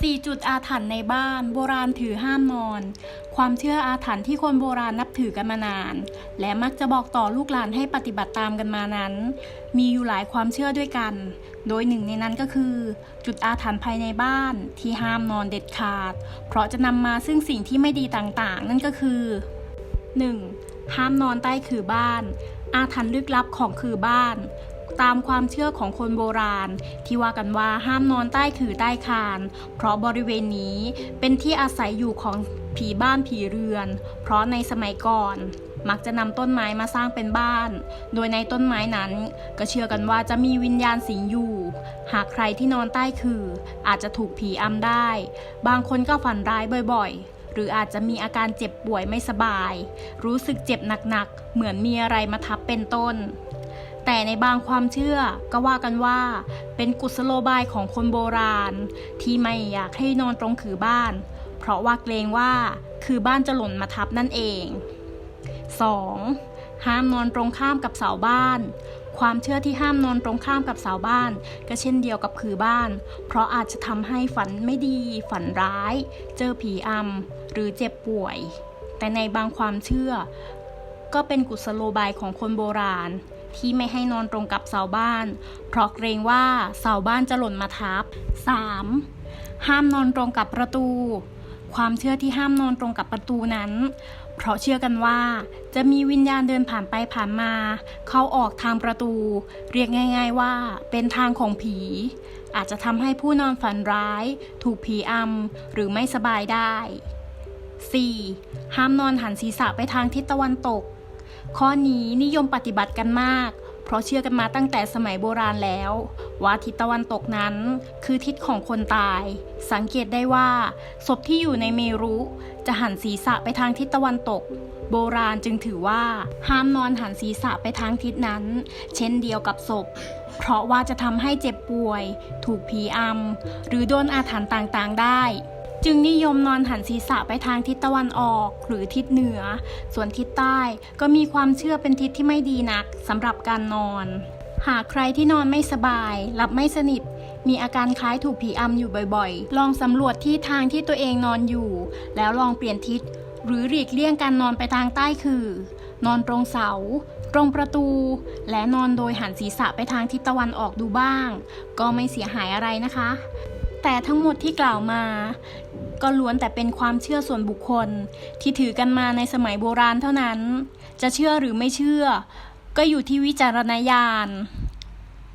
4 จุดอาถรรพ์ในบ้าน โบราณถือห้ามนอน ความเชื่ออาถรรพ์ที่คนโบราณนับถือกันมานาน และมักจะบอกต่อลูกหลานให้ปฏิบัติตามกันมานั้น มีอยู่หลายความเชื่อด้วยกัน โดยหนึ่งในนั้นก็คือ จุดอาถรรพ์ภายในบ้านที่ห้ามนอนเด็ดขาด เพราะจะนำมาซึ่งสิ่งที่ไม่ดีต่างๆ นั่นก็คือ 1. ห้ามนอนใต้คือบ้าน อาถรรพ์ลึกลับของคือบ้าน ตามความเชื่อของคนโบราณ ที่ว่ากันว่าห้ามนอนใต้คือใต้คาน เพราะบริเวณนี้เป็นที่อาศัยอยู่ของผีบ้านผีเรือน เพราะในสมัยก่อนมักจะนำต้นไม้มาสร้างเป็นบ้าน โดยในต้นไม้นั้น ก็เชื่อกันว่าจะมีวิญญาณสิงอยู่ หากใครที่นอนใต้คือ อาจจะถูกผีอำได้ บางคนก็ฝันร้ายบ่อยๆ หรืออาจจะมีอาการเจ็บป่วยไม่สบาย รู้สึกเจ็บหนักๆ เหมือนมีอะไรมาทับเป็นต้น แต่ในบางความเชื่อก็ว่ากันว่า เป็นกุศโลบายของคนโบราณ ที่ไม่อยากให้นอนตรงคือบ้าน เพราะว่าเกรงว่าคือบ้านจะหล่นมาทับนั่นเอง 2. ห้ามนอนตรงข้ามกับเสาบ้าน ความเชื่อที่ห้ามนอนตรงข้ามกับเสาบ้าน ก็เช่นเดียวกับคือบ้าน เพราะอาจจะทำให้ฝันไม่ดี ฝันร้าย เจอผีอำหรือเจ็บป่วย แต่ในบางความเชื่อ ก็เป็นกุศโลบายของคนโบราณ ที่ไม่ให้นอนตรงกับเสาบ้าน เพราะเกรงว่าเสาบ้านจะหล่นมาทับ 3. ห้ามนอนตรงกับประตู ความเชื่อที่ห้ามนอนตรงกับประตูนั้น เพราะเชื่อกันว่า จะมีวิญญาณเดินผ่านไปผ่านมา เข้าออกทางประตู เรียกง่าย ๆว่า เป็นทางของผี อาจจะทำให้ผู้นอนฝันร้าย ถูกผีอำหรือไม่สบายได้ 4. ห้ามนอนหันศีรษะไปทางทิศตะวันตก ข้อนี้นิยมปฏิบัติกันมาก เพราะเชื่อกันมาตั้งแต่สมัยโบราณแล้ว ว่าทิศตะวันตกนั้นคือทิศของคนตาย สังเกตได้ว่า ศพที่อยู่ในเมรุจะหันศีรษะไปทางทิศตะวันตก โบราณจึงถือว่าห้ามนอนหันศีรษะไปทางทิศนั้น เช่นเดียวกับศพ เพราะว่าจะทำให้เจ็บป่วย ถูกผีอำหรือโดนอาถรรพ์ต่างๆได้ จึงนิยมนอนหันศีรษะไปทางทิศตะวันออกหรือทิศเหนือ ส่วนทิศใต้ก็มีความเชื่อเป็นทิศที่ไม่ดีนักสำหรับการนอน หากใครที่นอนไม่สบายหลับไม่สนิท มีอาการคล้ายถูกผีอำอยู่บ่อยๆ ลองสำรวจที่ทางที่ตัวเองนอนอยู่ แล้วลองเปลี่ยนทิศ หรือหลีกเลี่ยงการนอนไปทางใต้คือ นอนตรงเสาตรงประตู และนอนโดยหันศีรษะไปทางทิศตะวันออกดูบ้าง ก็ไม่เสียหายอะไรนะคะ แต่ทั้งหมดที่กล่าวมา ก็ล้วนแต่เป็นความเชื่อส่วนบุคคล ที่ถือกันมาในสมัยโบราณเท่านั้น จะเชื่อหรือไม่เชื่อ ก็อยู่ที่วิจารณญาณ